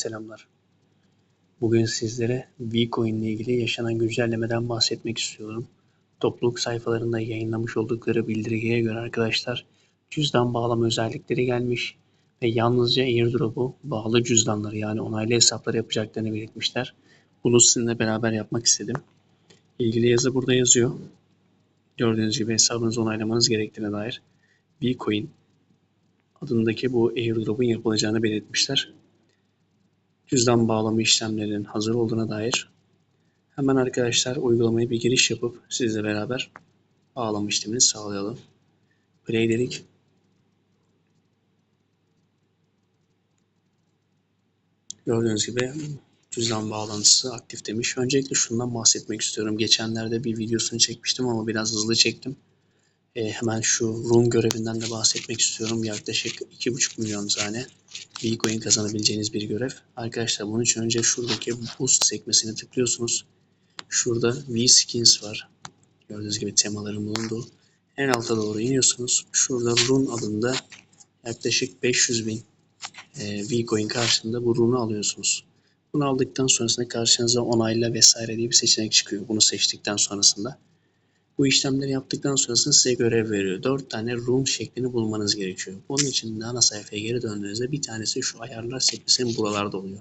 selamlar. Bugün sizlere Vcoin ile ilgili yaşanan güncellemeden bahsetmek istiyorum. Topluluk sayfalarında yayınlamış oldukları bildirgeye göre arkadaşlar cüzdan bağlama özellikleri gelmiş ve yalnızca airdrop'u bağlı cüzdanları yani onaylı hesapları yapacaklarını belirtmişler. Bunu sizinle beraber yapmak istedim. İlgili yazı burada yazıyor. Gördüğünüz gibi hesabınızı onaylamanız gerektiğine dair Vcoin adındaki bu airdrop'un yapılacağını belirtmişler. Cüzdan bağlama işlemlerinin hazır olduğuna dair hemen arkadaşlar uygulamaya bir giriş yapıp sizle beraber bağlama işlemini sağlayalım. Play dedik. Gördüğünüz gibi cüzdan bağlantısı aktif demiş. Öncelikle şundan bahsetmek istiyorum. Geçenlerde bir videosunu çekmiştim ama biraz hızlı çektim. E, hemen şu room görevinden de bahsetmek istiyorum. Yaklaşık 2,5 milyon tane Bitcoin kazanabileceğiniz bir görev. Arkadaşlar bunun için önce şuradaki boost sekmesini tıklıyorsunuz. Şurada V-Skins var. Gördüğünüz gibi temaların bulunduğu. En alta doğru iniyorsunuz. Şurada Rune adında yaklaşık 500 bin e, V-Coin karşılığında bu Rune'u alıyorsunuz. Bunu aldıktan sonrasında karşınıza onayla vesaire diye bir seçenek çıkıyor. Bunu seçtikten sonrasında. Bu işlemleri yaptıktan sonrasında size görev veriyor. 4 tane room şeklini bulmanız gerekiyor. Bunun için de ana sayfaya geri döndüğünüzde bir tanesi şu ayarlar sekmesinin buralarda oluyor.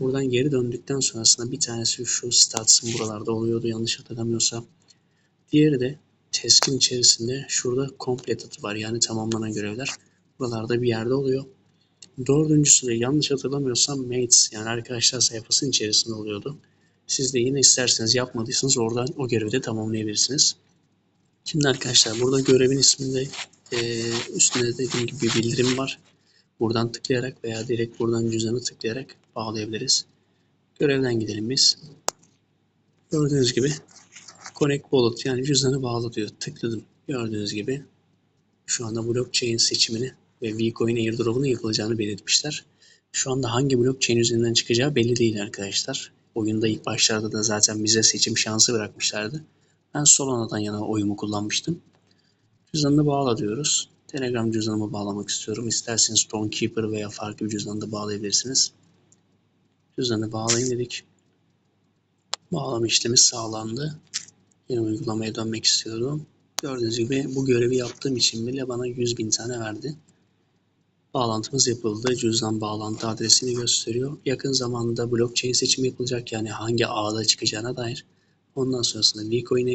Buradan geri döndükten sonrasında bir tanesi şu stats'ın buralarda oluyordu yanlış hatırlamıyorsam. Diğeri de task'in içerisinde şurada completed var yani tamamlanan görevler. Buralarda bir yerde oluyor. Dördüncüsü de yanlış hatırlamıyorsam mates yani arkadaşlar sayfasının içerisinde oluyordu. Siz de yine isterseniz yapmadıysanız oradan o görevi de tamamlayabilirsiniz. Şimdi arkadaşlar burada görevin isminde e, üstünde dediğim gibi bir bildirim var. Buradan tıklayarak veya direkt buradan cüzdanı tıklayarak bağlayabiliriz. Görevden gidelim biz. Gördüğünüz gibi Connect Wallet yani cüzdanı bağla diyor. Tıkladım. Gördüğünüz gibi şu anda blockchain seçimini ve Vcoin airdrop'unun yapılacağını belirtmişler. Şu anda hangi blockchain üzerinden çıkacağı belli değil arkadaşlar. Oyunda ilk başlarda da zaten bize seçim şansı bırakmışlardı. Ben Solana'dan yana oyumu kullanmıştım. Cüzdanını bağla diyoruz. Telegram cüzdanımı bağlamak istiyorum. İsterseniz Stonekeeper veya farklı bir cüzdanı da bağlayabilirsiniz. Cüzdanı bağlayın dedik. Bağlama işlemi sağlandı. Yine uygulamaya dönmek istiyorum. Gördüğünüz gibi bu görevi yaptığım için bile bana 100 bin tane verdi. Bağlantımız yapıldı. Cüzdan bağlantı adresini gösteriyor. Yakın zamanda blockchain seçimi yapılacak yani hangi ağda çıkacağına dair. Ondan sonrasında Bitcoin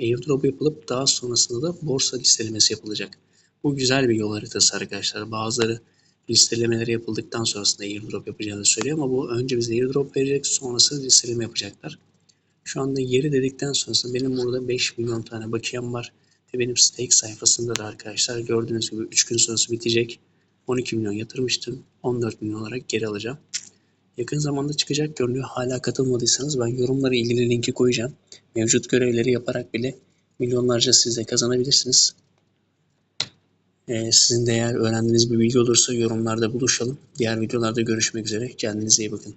airdrop yapılıp daha sonrasında da borsa listelemesi yapılacak. Bu güzel bir yol haritası arkadaşlar. Bazıları listelemeleri yapıldıktan sonrasında airdrop yapacağını söylüyor ama bu önce bize airdrop verecek sonrasında listeleme yapacaklar. Şu anda yeri dedikten sonrasında benim burada 5 milyon tane bakiyem var. Ve benim stake sayfasında da arkadaşlar gördüğünüz gibi 3 gün sonrası bitecek. 12 milyon yatırmıştım. 14 milyon olarak geri alacağım. Yakın zamanda çıkacak görünüyor. Hala katılmadıysanız ben yorumlara ilgili linki koyacağım. Mevcut görevleri yaparak bile milyonlarca siz de kazanabilirsiniz. Ee, sizin de eğer öğrendiğiniz bir bilgi olursa yorumlarda buluşalım. Diğer videolarda görüşmek üzere. Kendinize iyi bakın.